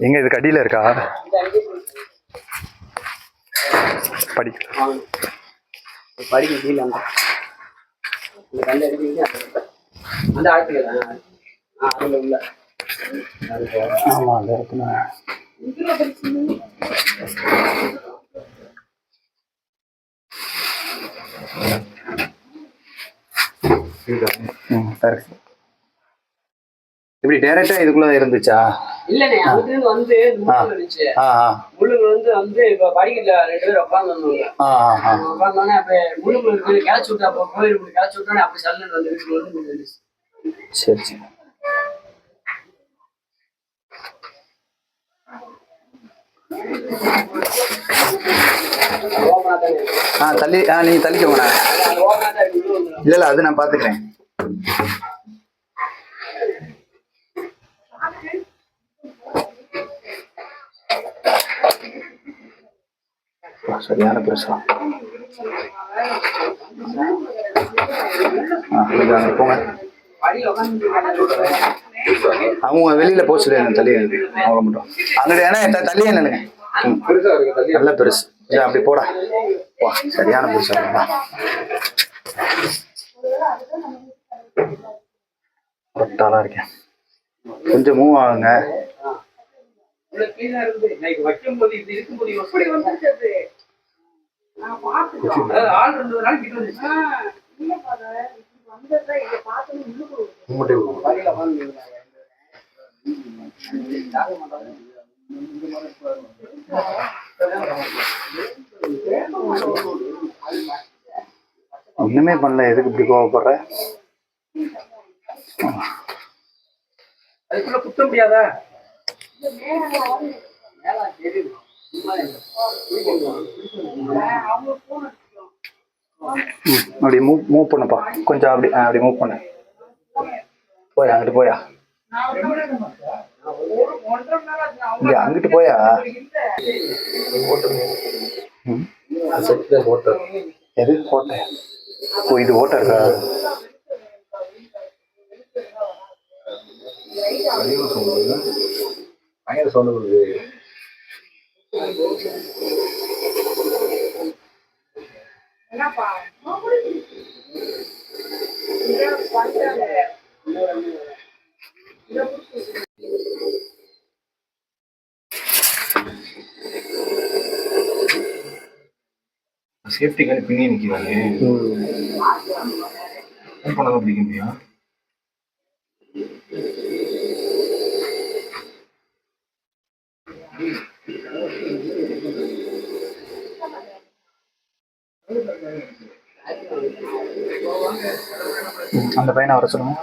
எங்க இதுக்கு அடியில இருக்கா? படி. படிக்க கீழே அந்த இந்த கல் அடிக்கிறீங்க அந்த ஆழத்துல ஆ அதுல உள்ள. ஆமா அந்த இடத்துல. ம், சரி. இப்படி டைரக்டா இதுக்குள்ள இருந்துச்சா? இல்லண்ணே அங்கிட்டு வந்து முள்ளு இருந்துச்சு. வந்து வந்து இப்ப படிக்கல ரெண்டு பேரும் உட்காந்துருந்தாங்க உட்காந்தோடனே அப்படியே முள்ளுக்குள்ள இருக்கு கிளச்சி விட்டா அப்போ கோயில் கிளச்சி விட்டோன்னே அப்படி சல்லுன்னு வந்து நின்னுடுச்சு. சரி சரி. ஆ தள்ளி ஆ நீங்க தள்ளிக்கோங்கண்ணா இல்ல இல்ல அது நான் பாத்துக்கிறேன் சரியான பெருசா போங்க. அவங்க வெளியில போக சொல்லி தள்ளி அவங்க மட்டும். அங்கிட்ட ஏன்னா த- தள்ளியே நல்ல பெருசு. அப்படி போடா. வா சரியான பெருசா இருக்கா ஒட்டாளா இருக்கேன். கொஞ்சம் மூவ் ஆகுங்க. உள்ள கீழே இருந்து இன்னைக்கு வைக்கும்போது இப்படி இருக்கும்போது எப்படி வந்துருச்சு ஒண்ணுமே பண்ணல. எதுக்கு இப்படி கோவப்படுற? அதுக்குள்ள குத்த முடியாதா? ம், அப்படி மூவ் மூவ் பண்ணுப்பா. கொஞ்சம் அப்படி ஆ, அப்படி மூவ் பண்ணு. போயா அங்கிட்டு போயா? இங்க அங்கிட்டு போயா? எது ஓட்டை ஓ இது ஓட்டை இருக்கா? பயங்கர சவுண்ட் வருது சேஃப்டி கார்டு பின்னே நிற்கிறாங்க ஃபோன் பண்ணாதான் பிடிக்க முடியும் Thank you. அந்த பையனை வர சொல்லுங்க.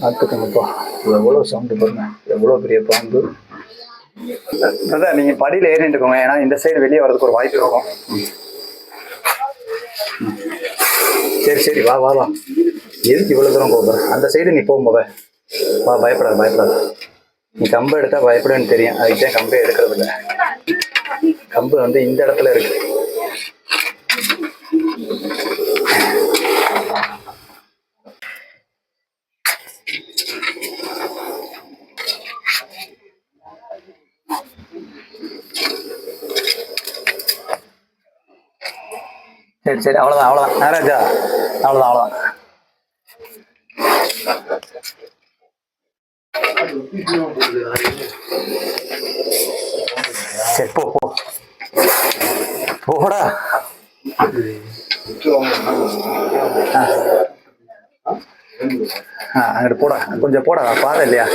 பார்த்துக்கோங்கப்பா. எவ்வளோ சவுண்டு பாருங்க. எவ்வளோ பெரிய பாம்பு அதான் நீங்கள் படியில் ஏறிட்டு இருக்கோங்க ஏன்னா இந்த சைடு வெளியே வரதுக்கு ஒரு வாய்ப்பு இருக்கும். சரி சரி வா வா வா. எதுக்கு இவ்வளோ தூரம் போகிற அந்த சைடு நீ போகும்போத வா. பயப்படாத பயப்படாத. நீ கம்பு எடுத்தா பயப்படுன்னு தெரியும். அதுக்கு தான் கம்பே எடுக்கிறது இல்லை கம்பு வந்து இந்த இடத்துல இருக்கு. சரி சரி அவ்வளோதான் அவ்வளோதான் நாராஜா அவ்வளோதான் அவ்வளோதான் சரி போ போ. போடா. அங்கிட்டு போடா. கொஞ்சம் போடா பாதை இல்லையா?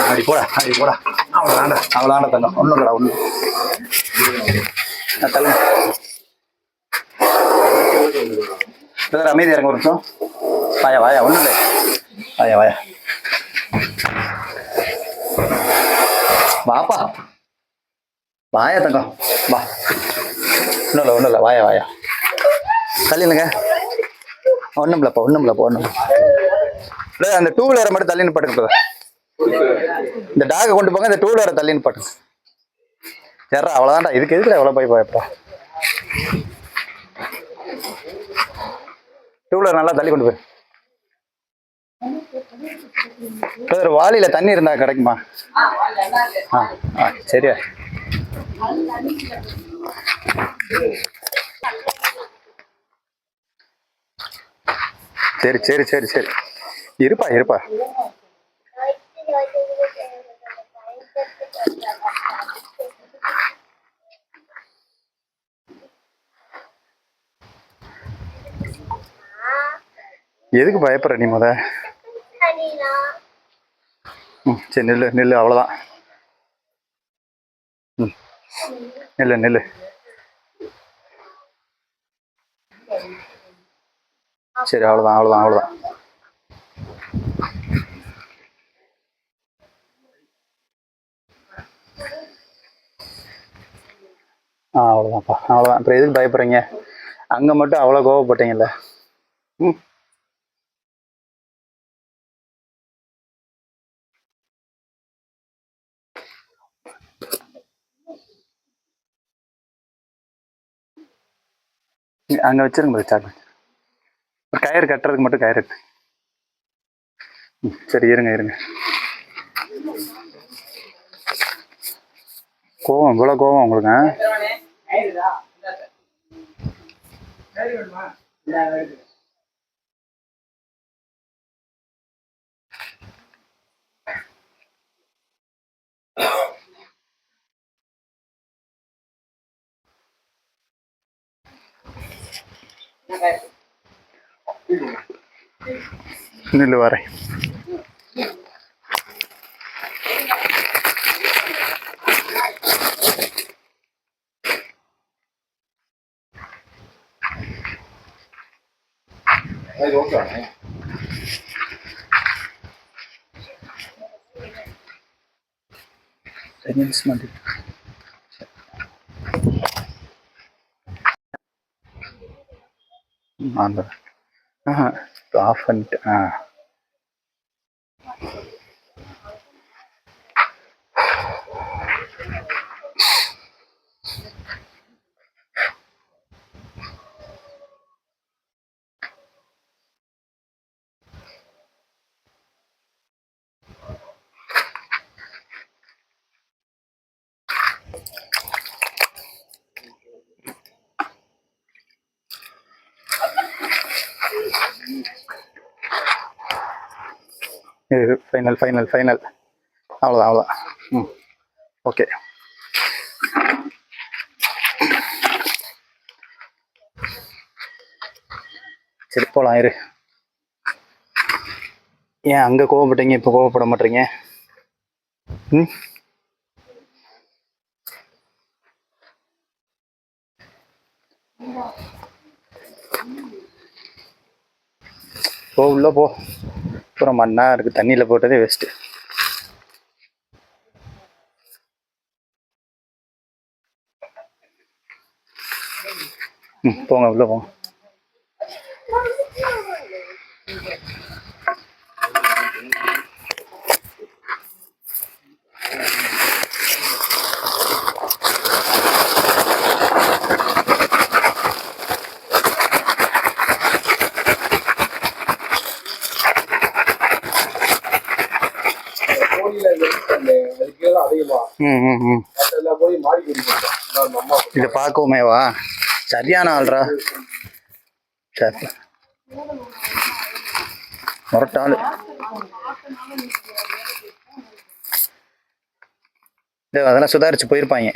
அப்படி போடா அப்படி போடா. அவ்வளோ ஆண்டா அவ்வளோ ஆண்டா தங்கம் ஒன்றும் கடா ஒன்றும் தலை பிரதர் அமைதி இறங்க ஒரு நிமிஷம். வாயா வாயா ஒன்றும் இல்லை. வாயா வாயா. வாப்பா. வாயா தங்கம். வா. ஒன்றும் இல்லை ஒன்றும் இல்லை. வாயா வாயா. தள்ளினுங்க ஒன்றும் இல்லைப்பா ஒன்றும் இல்லைப்பா ஒன்றும் இல்லை. அந்த டூ வீலரை மட்டும் தள்ளின்னு பட்டுங்க இந்த டாகை கொண்டு போங்க இந்த டூ வீலரை தள்ளின்னு பட்டுங்க சரி அவ்வளோதான்டா இதுக்கு எதுக்குடா எவ்வளோ போய் பயப்பா டூ நல்லா தள்ளி கொண்டு போய். ஒரு வாளியில தண்ணி இருந்தா கிடைக்குமா? ஆ ஆ சரியா. சரி சரி சரி சரி. இருப்பா இருப்பா. எதுக்கு பயப்படுற நீ முத? ம் சரி நில்லு நில்லு அவ்வளோதான் ம் நில்லு நில்லு. சரி அவ்வளோதான் அவ்வளோதான் அவ்வளோதான் ஆ அவ்வளோதான்ப்பா அவ்வளோதான் அப்புறம் எதுக்கு பயப்படுறீங்க? அங்கே மட்டும் அவ்வளோ கோவப்பட்டீங்கல்ல. ம். அங்கே வச்சிருங்க சார்ஜ் ஒரு கயிறு கட்டுறதுக்கு மட்டும் கயிறு இருக்கு. ம், சரி இருங்க இருங்க. கோவம் இவ்வளோ கோவம் உங்களுக்கு ஆ? நில்லு வரேன் அது ஓகே செகண்ட்ஸ் மாதிரி ஆஃப் பண்ணிட்டு ஆ. இது ஃபைனல் ஃபைனல் ஃபைனல் அவ்வளோதான் அவ்வளோதான் ம். ஓகே. சரி போகலாம் இரு. ஏன் அங்கே கோவப்பட்டீங்க இப்போ கோவப்பட மாட்டீங்க? ம்? போ உள்ள போ. அப்புறம் மண்ணா இருக்கு. தண்ணியில் போட்டதே வேஸ்ட்டு ம் போங்க உள்ள போங்க கோழியில இந்த அந்த அதுக்கு தான் அதிகமா ம் ம் ம் மற்ற எல்லா கோழியும் மாடி குடிக்கும் நம்ம அம்மா இதை பார்க்கவுமேவா சரியான ஆள்ரா. சரி. முரட்டாள். அதெல்லாம் சுதாரிச்சு போயிருப்பாங்க.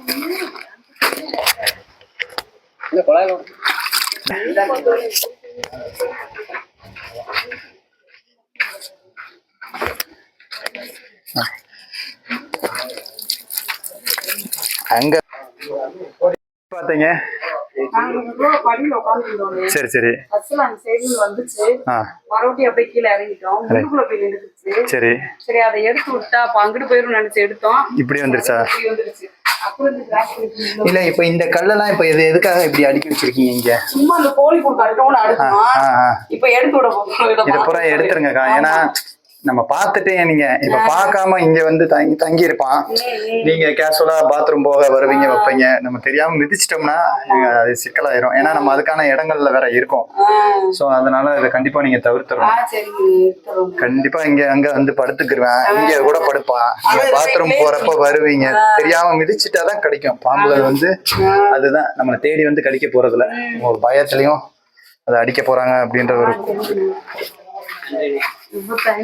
இந்த குழாயில அங்க உட்காந்துருந்தோம் சரி சரி. மறுபடியும் அப்படியே கீழே இறங்கிட்டோம் முதுகுல போய் நின்றுச்சு சரி. சரி அதை எடுத்து விட்டா அப்ப அங்கிட்டு போயிரும் நினைச்சு எடுத்தோம். இப்படி வந்துருச்சா? இப்படி வந்துருச்சு. இல்ல இப்ப இந்த கல்லெல்லாம் இப்ப இது எதுக்காக இப்படி அடுக்கி வச்சிருக்கீங்க இங்க? சும்மா அந்த கோழி கூட கட்டோட அடுக்கணும்? ஆ, ஆ. இப்ப எடுத்து விட போகிறோம் இத பூரா எடுத்துருங்கக்கா. ஏன்னா நம்ம பார்த்துட்டு நீங்க இப்ப பார்க்காம இங்க வந்து தங்கி தங்கி இருப்பான் நீங்க கேஷுவலா பாத்ரூம் போக வருவீங்க வைப்பீங்க. நம்ம தெரியாம மிதிச்சிட்டோம்னா அது சிக்கலாயிரும். ஏன்னா நம்ம அதுக்கான இடங்கள்ல வேற இருக்கோம். சோ அதனால இதை கண்டிப்பா நீங்க தவிர்த்துறோம் கண்டிப்பா இங்க அங்க வந்து படுத்துக்கிருவேன். இங்க கூட படுப்பான். நீங்க பாத்ரூம் போறப்ப வருவீங்க. தெரியாம மிதிச்சிட்டாதான் கிடைக்கும். பாம்புகள் வந்து அதுதான். நம்மளை தேடி வந்து கடிக்க போறதுல ஒரு பயத்துலயும் அதை அடிக்க போறாங்க அப்படின்ற ஒரு Eu vou botar.